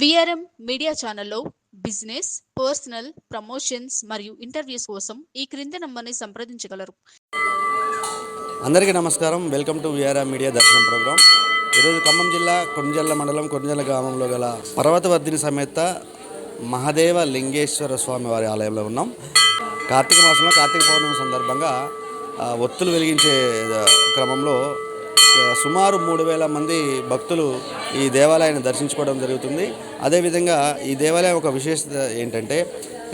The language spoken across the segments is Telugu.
విఆర్ఎం మీడియా ఛానల్లో బిజినెస్ పర్సనల్ ప్రమోషన్స్ మరియు ఇంటర్వ్యూస్ కోసం ఈ క్రింది నంబర్ని సంప్రదించగలరు. అందరికీ నమస్కారం. వెల్కమ్ టు విఆర్ఎం మీడియా దర్శనం ప్రోగ్రాం ఈరోజు ఖమ్మం జిల్లా కొండజల్ల మండలం కొండజల్ల గ్రామంలో గల పర్వతవర్ధిని సమేత మహాదేవ లింగేశ్వర స్వామి వారి ఆలయంలో ఉన్నాం. కార్తీక మాసంలో కార్తీక పౌర్ణమి సందర్భంగా ఒత్తులు వెలిగించే క్రమంలో సుమారు మూడు వేల మంది భక్తులు ఈ దేవాలయాన్ని దర్శించుకోవడం జరుగుతుంది. అదేవిధంగా ఈ దేవాలయం ఒక విశేషత ఏంటంటే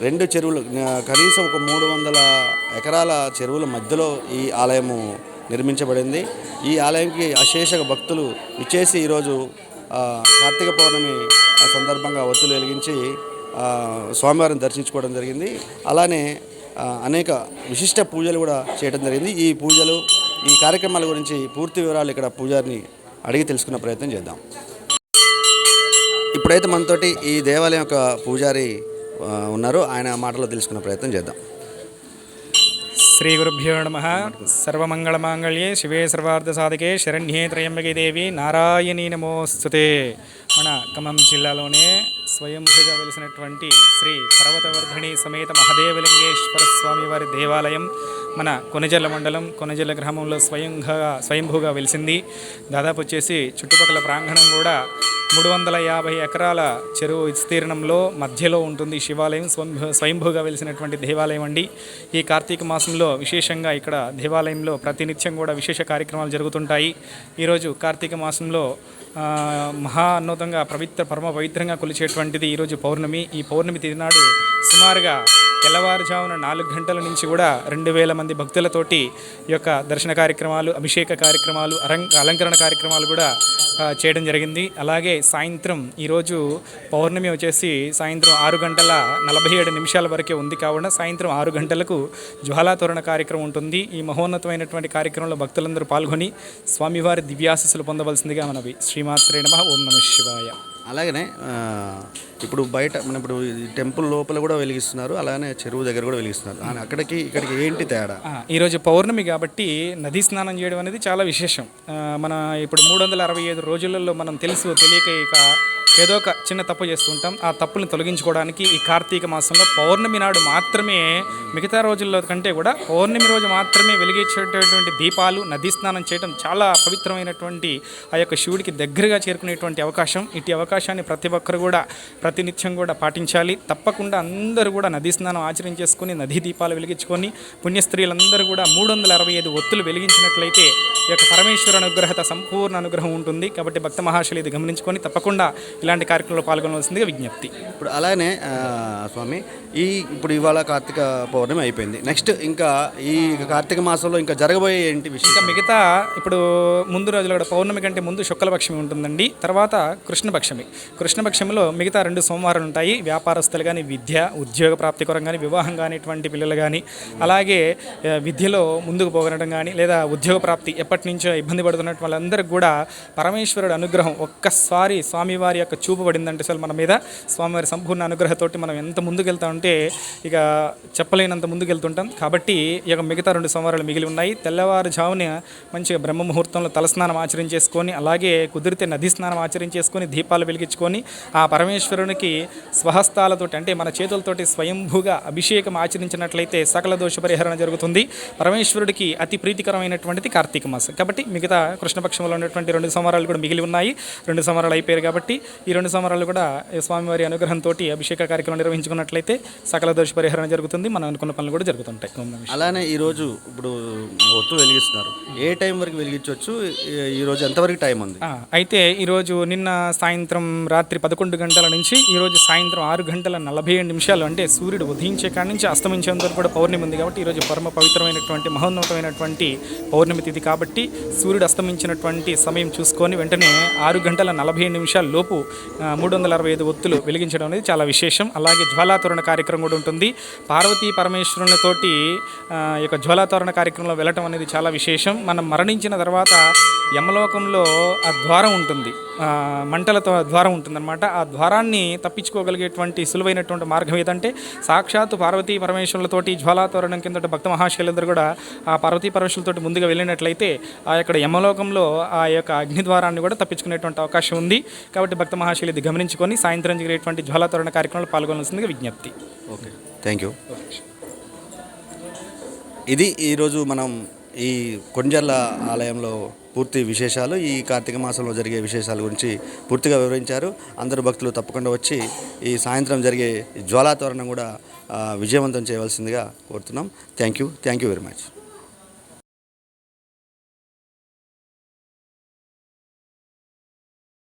రెండు చెరువులు కనీసం ఒక మూడు వందల ఎకరాల చెరువుల మధ్యలో ఈ ఆలయము నిర్మించబడింది. ఈ ఆలయంకి అశేష భక్తులు ఇచ్చేసి ఈరోజు కార్తీక పౌర్ణమి సందర్భంగా ఒత్తులు వెలిగించి స్వామివారిని దర్శించుకోవడం జరిగింది. అలానే అనేక విశిష్ట పూజలు కూడా చేయడం జరిగింది. ఈ పూజలు ఈ కార్యక్రమాల గురించి పూర్తి వివరాలు ఇక్కడ పూజారిని అడిగి తెలుసుకునే ప్రయత్నం చేద్దాం. ఇప్పుడైతే మనతోటి ఈ దేవాలయం యొక్క పూజారి ఉన్నారు. ఆయన మాటలో తెలుసుకునే ప్రయత్నం చేద్దాం. శ్రీ గురుభ్యో నమ. సర్వమంగళమాంగళ్యే శివే సర్వార్థసాధకే శరణ్యే త్రయంబకే దేవి. నారాయణీ నమోస్తుతే. మన ఖమ్మం జిల్లాలోనే స్వయంభుగా వెలిసినటువంటి శ్రీ పర్వతవర్ధిని సమేత మహదేవలింగేశ్వర స్వామి వారి దేవాలయం మన కొనజల్ల మండలం కొనజల్ల గ్రామంలో స్వయంగా స్వయంభూగా వెలిసింది. దాదాపు వచ్చేసి చుట్టుపక్కల ప్రాంగణం కూడా మూడు వందల యాభై ఎకరాల చెరువు విస్తీర్ణంలో మధ్యలో ఉంటుంది శివాలయం. స్వయంభూ స్వయంభూగా వెలిసినటువంటి దేవాలయం అండి. ఈ కార్తీక మాసంలో విశేషంగా ఇక్కడ దేవాలయంలో ప్రతినిత్యం కూడా విశేష కార్యక్రమాలు జరుగుతుంటాయి. ఈరోజు కార్తీక మాసంలో మహా అన్నోతంగా పవిత్ర పరమ పవిత్రంగా కొలిచేటువంటిది ఈరోజు పౌర్ణమి. ఈ పౌర్ణమి తిదినాడు సుమారుగా తెల్లవారుజామున నాలుగు గంటల నుంచి కూడా రెండు వేల మంది భక్తులతోటి ఈ యొక్క దర్శన కార్యక్రమాలు అభిషేక కార్యక్రమాలు అలంక అలంకరణ కార్యక్రమాలు కూడా చేయడం జరిగింది. అలాగే సాయంత్రం ఈరోజు పౌర్ణమి వచ్చేసి సాయంత్రం ఆరు గంటల నలభై ఏడు నిమిషాల వరకే ఉంది కావున సాయంత్రం ఆరు గంటలకు జ్వాలాతోరణ కార్యక్రమం ఉంటుంది. ఈ మహోన్నతమైనటువంటి కార్యక్రమంలో భక్తులందరూ పాల్గొని స్వామివారి దివ్యాశస్సులు పొందవలసిందిగా మనవి. శ్రీమాత్రే నమ ఓం నమ శివాయ. అలాగనే ఇప్పుడు బయట మన ఇప్పుడు ఈ టెంపుల్ లోపల కూడా వెలిగిస్తున్నారు అలానే చెరువు దగ్గర కూడా వెలిగిస్తున్నారు. అక్కడికి ఇక్కడికి ఏంటి తేడా? ఈరోజు పౌర్ణమి కాబట్టి నదీ స్నానం చేయడం అనేది చాలా విశేషం. మన ఇప్పుడు మూడు వందల అరవై ఐదు రోజులలో మనం తెలుసు తెలియక ఇక ఏదో ఒక చిన్న తప్పు చేస్తుంటాం ఆ తప్పులను తొలగించుకోవడానికి ఈ కార్తీక మాసంలో పౌర్ణమి నాడు మాత్రమే మిగతా రోజుల్లో కంటే కూడా పౌర్ణమి రోజు మాత్రమే వెలిగించేటటువంటి దీపాలు నదీ స్నానం చేయడం చాలా పవిత్రమైనటువంటి ఆ యొక్క శివుడికి దగ్గరగా చేరుకునేటువంటి అవకాశం. ఇటు అవకాశాన్ని ప్రతి ఒక్కరు కూడా ప్రతినిత్యం కూడా పాటించాలి. తప్పకుండా అందరూ కూడా నదీ స్నానం ఆచరించేసుకొని నదీ దీపాలు వెలిగించుకొని పుణ్యస్త్రీలందరూ కూడా మూడు వందల అరవై ఐదు ఒత్తులు వెలిగించినట్లయితే ఈ యొక్క పరమేశ్వర అనుగ్రహత సంపూర్ణ అనుగ్రహం ఉంటుంది. కాబట్టి భక్త మహాశయులు ఇది గమనించుకొని తప్పకుండా ఇలాంటి కార్యక్రమంలో పాల్గొనవలసిందిగా విజ్ఞప్తి. ఇప్పుడు అలానే స్వామి ఈ ఇప్పుడు ఇవాళ కార్తీక పౌర్ణమి అయిపోయింది. నెక్స్ట్ ఇంకా ఈ కార్తీక మాసంలో ఇంకా జరగబోయే ఏంటి విషయం ఇంకా మిగతా ఇప్పుడు ముందు రోజులు కూడా పౌర్ణమి కంటే ముందు శుక్లపక్షమి ఉంటుందండి. తర్వాత కృష్ణపక్షమి. కృష్ణపక్షమిలో మిగతా రెండు సోమవారాలు ఉంటాయి. వ్యాపారస్తులు కానీ విద్య ఉద్యోగ ప్రాప్తి కొరం కానీ వివాహం కానిటువంటి పిల్లలు కానీ అలాగే విద్యలో ముందుకు పోగనడం కానీ లేదా ఉద్యోగ ప్రాప్తి ఎప్పటి నుంచో ఇబ్బంది పడుతున్నట్టు వాళ్ళందరికీ కూడా పరమేశ్వరుడు అనుగ్రహం ఒక్కసారి స్వామివారి యొక్క చూపు పడిందంటే అసలు మన మీద. స్వామివారి సంపూర్ణ అనుగ్రహతోటి మనం ఎంత ముందుకెళ్తా ఉంటే ఇక చెప్పలేనంత ముందుకెళ్తుంటాం. కాబట్టి ఇక మిగతా రెండు సోమవారాలు మిగిలి ఉన్నాయి. తెల్లవారుజామున మంచిగా బ్రహ్మ ముహూర్తంలో తలస్నానం ఆచరించేసుకొని అలాగే కుదిరితే నదీ స్నానం ఆచరించేసుకొని దీపాలు వెలిగించుకొని ఆ పరమేశ్వరునికి స్వహస్తాలతోటి అంటే మన చేతులతోటి స్వయంభూగా అభిషేకం ఆచరించినట్లయితే సకల దోష పరిహరణ జరుగుతుంది. పరమేశ్వరుడికి అతి ప్రీతికరమైనటువంటిది కార్తీక మాసం. కాబట్టి మిగతా కృష్ణపక్షంలో ఉన్నటువంటి రెండు సోమవారాలు కూడా మిగిలి ఉన్నాయి. రెండు సోమవారాలు అయిపోయారు కాబట్టి ఈ రెండు సోమవారాలు కూడా స్వామివారి అనుగ్రహంతో అభిషేక కార్యక్రమం నిర్వహించుకున్నట్లయితే సకల దోష పరిహరణ జరుగుతుంది. మనం అనుకున్న పనులు కూడా జరుగుతుంటాయి. అలానే ఈరోజు ఇప్పుడు ఒత్తు వెలిగిస్తున్నారు. ఏ టైం వరకు వెలిగించవచ్చు? ఈరోజు ఎంతవరకు టైం ఉంది? అయితే ఈరోజు నిన్న సాయంత్రం రాత్రి పదకొండు గంటల నుంచి ఈరోజు సాయంత్రం ఆరు గంటల నలభై ఏడు నిమిషాలు అంటే సూర్యుడు ఉదయించే కాడి నుంచి అస్తమించేంత వరకు కూడా పౌర్ణమి ఉంది కాబట్టి ఈరోజు పరమ పవిత్రమైనటువంటి మహోన్నతమైనటువంటి పౌర్ణమి తిథి కాబట్టి సూర్యుడు అస్తమించినటువంటి సమయం చూసుకొని వెంటనే ఆరు గంటల నలభై నిమిషాల లోపు మూడు వందల అరవై ఐదు ఒత్తులు వెలిగించడం అనేది చాలా విశేషం. అలాగే జ్వాలాతోరణ కార్యక్రమం కూడా ఉంటుంది. పార్వతీ పరమేశ్వరునితోటి ఈ యొక్క జ్వాలాతోరణ కార్యక్రమంలో వెళ్ళటం అనేది చాలా విశేషం. మనం మరణించిన తర్వాత యమలోకంలో ఆ ద్వారం ఉంటుంది. మంటలతో ద్వారం ద్వారం ఉంటుందన్నమాట. ఆ ద్వారాన్ని తప్పించుకోగలిగేటువంటి సులువైనటువంటి మార్గం ఏదంటే సాక్షాత్ పార్వతీ పరమేశ్వరులతోటి జ్వాలాతోరణం కింద భక్త మహాశైలందరూ కూడా ఆ పార్వతీ పరమేశ్వరులతోటి ముందుగా వెళ్ళినట్లయితే ఆ యొక్క యమలోకంలో ఆ యొక్క అగ్ని ద్వారాన్ని కూడా తప్పించుకునేటువంటి అవకాశం ఉంది. కాబట్టి భక్త మహాశైలి ఇది గమనించుకొని సాయంత్రం జరిగేటువంటి జ్వాలాతోరణ కార్యక్రమంలో పాల్గొనాల్సిందిగా విజ్ఞప్తి. ఓకే. థ్యాంక్ యూ ఇది ఈరోజు మనం ఈ కొంజర్ల ఆలయంలో పూర్తి విశేషాలు ఈ కార్తీక మాసంలో జరిగే విశేషాల గురించి పూర్తిగా వివరించారు. అందరు భక్తులు తప్పకుండా వచ్చి ఈ సాయంత్రం జరిగే జ్వాలాతోరణం కూడా విజయవంతం చేయవలసిందిగా కోరుతున్నాం. Thank you thank you very much